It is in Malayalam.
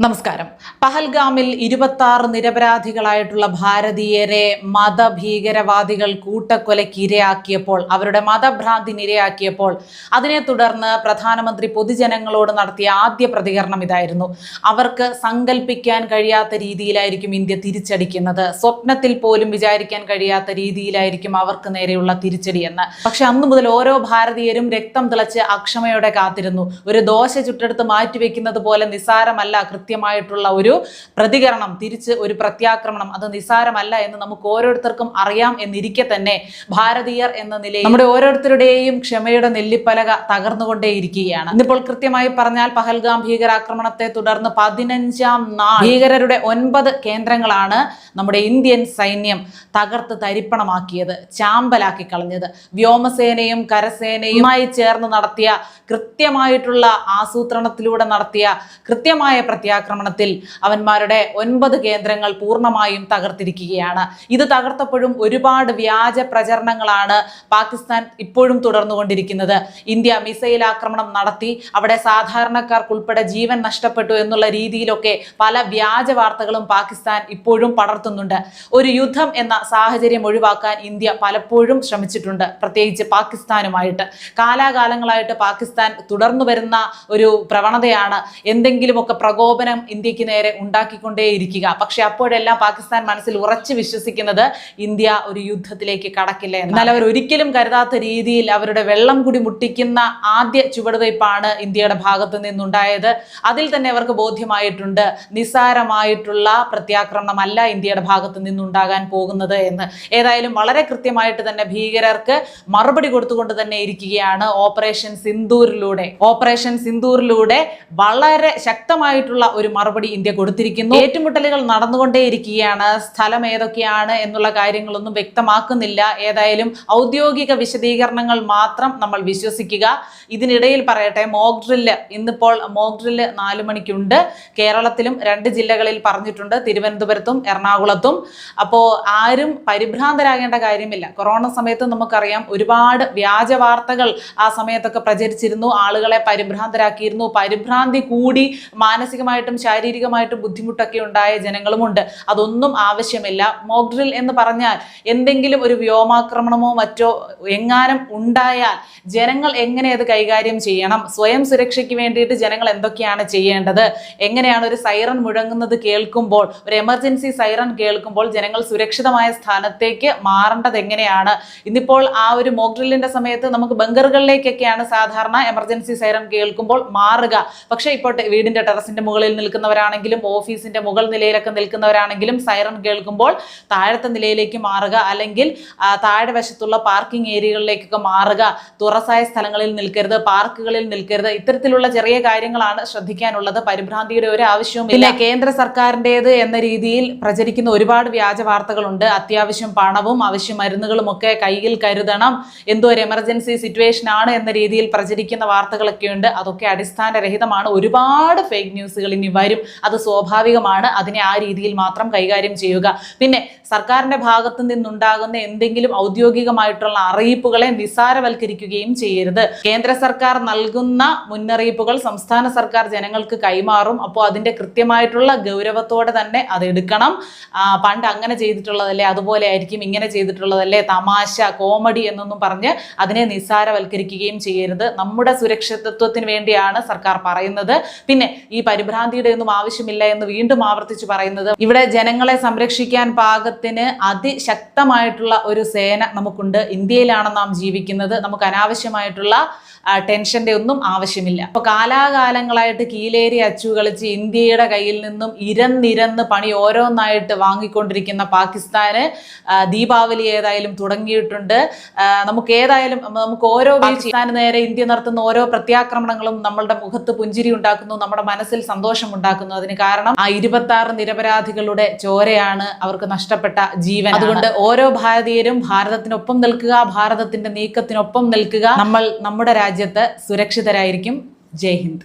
നമസ്കാരം. പഹൽഗാമിൽ ഇരുപത്തി ആറ് നിരപരാധികളായിട്ടുള്ള ഭാരതീയരെ മതഭീകരവാദികൾ കൂട്ടക്കൊലയ്ക്ക് ഇരയാക്കിയപ്പോൾ അവരുടെ മതഭ്രാന്തി ഇരയാക്കിയപ്പോൾ അതിനെ തുടർന്ന് പ്രധാനമന്ത്രി പൊതുജനങ്ങളോട് നടത്തിയ ആദ്യ പ്രതികരണം ഇതായിരുന്നു. അവർക്ക് സങ്കല്പിക്കാൻ കഴിയാത്ത രീതിയിലായിരിക്കും ഇന്ത്യ തിരിച്ചടിക്കുന്നത്. സ്വപ്നത്തിൽ പോലും വിചാരിക്കാൻ കഴിയാത്ത രീതിയിലായിരിക്കും അവർക്ക് നേരെയുള്ള തിരിച്ചടിയെന്ന് പക്ഷെ അന്നു മുതൽ ഓരോ ഭാരതീയരും രക്തം തിളച്ച് അക്ഷമയോടെ കാത്തിരുന്നു. ഒരു ദോശ ചുട്ടെടുത്ത് മാറ്റിവെക്കുന്നത് പോലെ നിസാരമല്ല കൃത്യമായിട്ടുള്ള ഒരു പ്രതികരണം തിരിച്ച് ഒരു പ്രത്യാക്രമണം. അത് നിസാരമല്ല എന്ന് നമുക്ക് ഓരോരുത്തർക്കും അറിയാം എന്നിരിക്കെ തന്നെ ഭാരതീയർ എന്ന നിലയിൽ നമ്മുടെ ഓരോരുത്തരുടെയും ക്ഷമയുടെ നെല്ലിപ്പലക തകർന്നുകൊണ്ടേയിരിക്കുകയാണ്. ഇന്നിപ്പോൾ കൃത്യമായി പറഞ്ഞാൽ പഹൽഗാം ഭീകരാക്രമണത്തെ തുടർന്ന് പതിനഞ്ചാം നാൾ ഭീകരരുടെ ഒൻപത് കേന്ദ്രങ്ങളാണ് നമ്മുടെ ഇന്ത്യൻ സൈന്യം തകർത്ത് തരിപ്പണമാക്കിയത് ചാമ്പലാക്കി കളഞ്ഞത്. വ്യോമസേനയും കരസേനയുമായി ചേർന്ന് നടത്തിയ കൃത്യമായിട്ടുള്ള ആസൂത്രണത്തിലൂടെ നടത്തിയ കൃത്യമായ പ്രത്യാക്രമണത്തിൽ അവന്മാരുടെ ഒൻപത് കേന്ദ്രങ്ങൾ പൂർണമായും തകർത്തിരിക്കുകയാണ്. ഇത് തകർത്തപ്പോഴും ഒരുപാട് വ്യാജ പ്രചരണങ്ങളാണ് പാകിസ്ഥാൻ ഇപ്പോഴും തുടർന്നുകൊണ്ടിരിക്കുന്നത്. ഇന്ത്യ മിസൈൽ ആക്രമണം നടത്തി അവിടെ സാധാരണക്കാർക്കുൾപ്പെടെ ജീവൻ നഷ്ടപ്പെട്ടു എന്നുള്ള രീതിയിലൊക്കെ പല വ്യാജ വാർത്തകളും പാകിസ്ഥാൻ ഇപ്പോഴും പടർത്തുന്നുണ്ട്. ഒരു യുദ്ധം എന്ന സാഹചര്യം ഒഴിവാക്കാൻ ഇന്ത്യ പലപ്പോഴും ശ്രമിച്ചിട്ടുണ്ട് പ്രത്യേകിച്ച് പാകിസ്ഥാനുമായിട്ട്. കാലാകാലങ്ങളായിട്ട് പാകിസ്ഥാൻ തുടർന്നു വരുന്ന ഒരു പ്രവണതയാണ്. എന്തെങ്കിലുമൊക്കെ പ്രകോപനം ഇന്ത്യയ്ക്ക് നേരെ ഉണ്ടാക്കിക്കൊണ്ടേയിരിക്കുക. പക്ഷെ അപ്പോഴെല്ലാം പാകിസ്ഥാൻ മനസ്സിൽ ഉറച്ചു വിശ്വസിക്കുന്നത് ഇന്ത്യ ഒരു യുദ്ധത്തിലേക്ക് കടക്കില്ല എന്നാൽ അവർ ഒരിക്കലും കരുതാത്ത രീതിയിൽ അവരുടെ വെള്ളം കൂടി മുട്ടിക്കുന്ന ആദ്യ ചുവടുവയ്പ്പാണ് ഇന്ത്യയുടെ ഭാഗത്ത് നിന്നുണ്ടായത്. അതിൽ തന്നെ അവർക്ക് ബോധ്യമായിട്ടുണ്ട് നിസ്സാരമായിട്ടുള്ള പ്രത്യാക്രമണമല്ല ഇന്ത്യയുടെ ഭാഗത്ത് നിന്നുണ്ടാകാൻ പോകുന്നത് എന്ന്. ഏതായാലും വളരെ കൃത്യമായിട്ട് തന്നെ ഭീകരർക്ക് മറുപടി കൊടുത്തുകൊണ്ട് തന്നെ ഇരിക്കുകയാണ് ഓപ്പറേഷൻ സിന്ദൂരിലൂടെ. ഓപ്പറേഷൻ സിന്ദൂരിലൂടെ വളരെ ശക്തമായിട്ടുള്ള ഒരു മറുപടി ഇന്ത്യ കൊടുത്തിരിക്കുന്നു. ഏറ്റുമുട്ടലുകൾ നടന്നുകൊണ്ടേയിരിക്കുകയാണ്. സ്ഥലം ഏതൊക്കെയാണ് എന്നുള്ള കാര്യങ്ങളൊന്നും വ്യക്തമാക്കുന്നില്ല. ഏതായാലും ഔദ്യോഗിക വിശദീകരണങ്ങൾ മാത്രം നമ്മൾ വിശ്വസിക്കുക. ഇതിനിടയിൽ പറയട്ടെ മോക് ഡ്രില്ല് ഇന്നിപ്പോൾ മോക് ഡ്രില്ല് നാലു മണിക്കുണ്ട്. കേരളത്തിലും രണ്ട് ജില്ലകളിൽ പറഞ്ഞിട്ടുണ്ട്. തിരുവനന്തപുരത്തും എറണാകുളത്തും. അപ്പോൾ ആരും പരിഭ്രാന്തരാകേണ്ട കാര്യമില്ല. കൊറോണ സമയത്ത് നമുക്കറിയാം ഒരുപാട് വ്യാജ വാർത്തകൾ ആ സമയത്തൊക്കെ പ്രചരിച്ചിരുന്നു. ആളുകളെ പരിഭ്രാന്തരാക്കിയിരുന്നു. പരിഭ്രാന്തി കൂടി മാനസികമായിട്ടും ശാരീരികമായിട്ടും ബുദ്ധിമുട്ടൊക്കെ ഉണ്ടായ ജനങ്ങളുമുണ്ട്. അതൊന്നും ആവശ്യമില്ല. മോക്ഡ്രിൽ എന്ന് പറഞ്ഞാൽ എന്തെങ്കിലും ഒരു വ്യോമാക്രമണമോ മറ്റോ എങ്ങാനും ഉണ്ടായാൽ ജനങ്ങൾ എങ്ങനെ അത് കൈകാര്യം ചെയ്യണം? സ്വയം സുരക്ഷയ്ക്ക് വേണ്ടിയിട്ട് ജനങ്ങൾ എന്തൊക്കെയാണ് ചെയ്യേണ്ടത്? എങ്ങനെയാണ് ഒരു സൈറൺ മുഴങ്ങുന്നത് കേൾക്കുമ്പോൾ ഒരു എമർജൻസി സൈറൺ കേൾക്കുമ്പോൾ ജനങ്ങൾ സുരക്ഷിതമായ സ്ഥാനത്തേക്ക് മാറേണ്ടത് എങ്ങനെയാണ്? ഇന്നിപ്പോൾ ആ ഒരു മോക്ഡ്രില്ലിന്റെ സമയത്ത് നമുക്ക് ബങ്കറുകളിലേക്കൊക്കെയാണ് സാധാരണ എമർജൻസി സൈറൺ കേൾക്കുമ്പോൾ മാറുക. പക്ഷേ ഇപ്പോൾ വീടിന്റെ ടെറസിന്റെ മുകളിൽ നിൽക്കുന്നവരാണെങ്കിലും ഓഫീസിന്റെ മുകൾ നിലയിലൊക്കെ നിൽക്കുന്നവരാണെങ്കിലും സൈറൺ കേൾക്കുമ്പോൾ താഴത്തെ നിലയിലേക്ക് മാറുക അല്ലെങ്കിൽ താഴെ വശത്തുള്ള പാർക്കിംഗ് ഏരിയകളിലേക്കൊക്കെ മാറുക തുറസായ സ്ഥലങ്ങളിൽ നിൽക്കരുത് പാർക്കുകളിൽ നിൽക്കരുത്. ഇത്തരത്തിലുള്ള ചെറിയ കാര്യങ്ങളാണ് ശ്രദ്ധിക്കാനുള്ളത്. പരിഭ്രാന്തിയുടെ ഒരു ആവശ്യവും ഇല്ല കേന്ദ്ര സർക്കാരിന്റെത് എന്ന രീതിയിൽ പ്രചരിക്കുന്ന ഒരുപാട് വ്യാജ വാർത്തകളുണ്ട്. അത്യാവശ്യം പണവും ആവശ്യം മരുന്നുകളും ഒക്കെ കയ്യിൽ കരുതണം. എന്തോ ഒരു എമർജൻസി സിറ്റുവേഷൻ ആണ് എന്ന രീതിയിൽ പ്രചരിക്കുന്ന വാർത്തകളൊക്കെ ഉണ്ട് അതൊക്കെ അടിസ്ഥാനരഹിതമാണ്. ഒരുപാട് ഫേക്ക് ന്യൂസുകൾ ഇനി വരും. അത് സ്വാഭാവികമാണ്. അതിനെ ആ രീതിയിൽ മാത്രം കൈകാര്യം ചെയ്യുക. പിന്നെ സർക്കാരിന്റെ ഭാഗത്തു നിന്നുണ്ടാകുന്ന എന്തെങ്കിലും ഔദ്യോഗികമായിട്ടുള്ള അറിയിപ്പുകളെ നിസ്സാരവൽക്കരിക്കുകയും ചെയ്യരുത്. കേന്ദ്ര സർക്കാർ നൽകുന്ന മുന്നറിയിപ്പുകൾ സംസ്ഥാന സർക്കാർ ജനങ്ങൾക്ക് കൈമാറും. അപ്പോൾ അതിന്റെ കൃത്യമായിട്ടുള്ള ഗൗരവത്തോടെ തന്നെ അത് എടുക്കണം. പണ്ട് അങ്ങനെ ചെയ്തിട്ടുള്ളതല്ലേ അതുപോലെ ആയിരിക്കും ഇങ്ങനെ ചെയ്തിട്ടുള്ളതല്ലേ തമാശ കോമഡി എന്നൊന്നും പറഞ്ഞ് അതിനെ നിസ്സാരവൽക്കരിക്കുകയും ചെയ്യരുത്. നമ്മുടെ സുരക്ഷിതത്വത്തിന് വേണ്ടിയാണ് സർക്കാർ പറയുന്നത്. പിന്നെ ഈ പരിഭ്രാന്തിയുടെ ഒന്നും ആവശ്യമില്ല എന്ന് വീണ്ടും ആവർത്തിച്ചു പറയുന്നത് ഇവിടെ ജനങ്ങളെ സംരക്ഷിക്കാൻ പാകത്തിന് അതിശക്തമായിട്ടുള്ള ഒരു സേന നമുക്കുണ്ട്. ഇന്ത്യയിലാണ് നാം ജീവിക്കുന്നത്. നമുക്ക് അനാവശ്യമായിട്ടുള്ള ടെൻഷന്റെ ഒന്നും ആവശ്യമില്ല. അപ്പൊ കാലാകാലങ്ങളായിട്ട് കീലേരി അച്ചു കളിച്ച് ഇന്ത്യയുടെ കയ്യിൽ നിന്നും ഇരന്നിരന്ന് പണി ഓരോന്നായിട്ട് വാങ്ങിക്കൊണ്ടിരിക്കുന്ന പാകിസ്ഥാന് ദീപാവലി ഏതായാലും തുടങ്ങിയിട്ടുണ്ട്. നമുക്ക് ഏതായാലും നമുക്ക് ഓരോ പാകിസ്ഥാന് നേരെ ഇന്ത്യ നടത്തുന്ന ഓരോ പ്രത്യാക്രമണങ്ങളും നമ്മളുടെ മുഖത്ത് പുഞ്ചിരി ഉണ്ടാക്കുന്നു. നമ്മുടെ മനസ്സിൽ സന്തോഷം ഉണ്ടാക്കുന്നു അതിന് കാരണം ആ ഇരുപത്തി ആറ് നിരപരാധികളുടെ ചോരയാണ് അവർക്ക് നഷ്ടപ്പെട്ട ജീവൻ അതുകൊണ്ട് ഓരോ ഭാരതീയരും ഭാരതത്തിനൊപ്പം നിൽക്കുക ഭാരതത്തിന്റെ നീക്കത്തിനൊപ്പം നിൽക്കുക. നമ്മൾ നമ്മുടെ രാജ്യത്ത് സുരക്ഷിതരായിരിക്കും. ജയ് ഹിന്ദ്.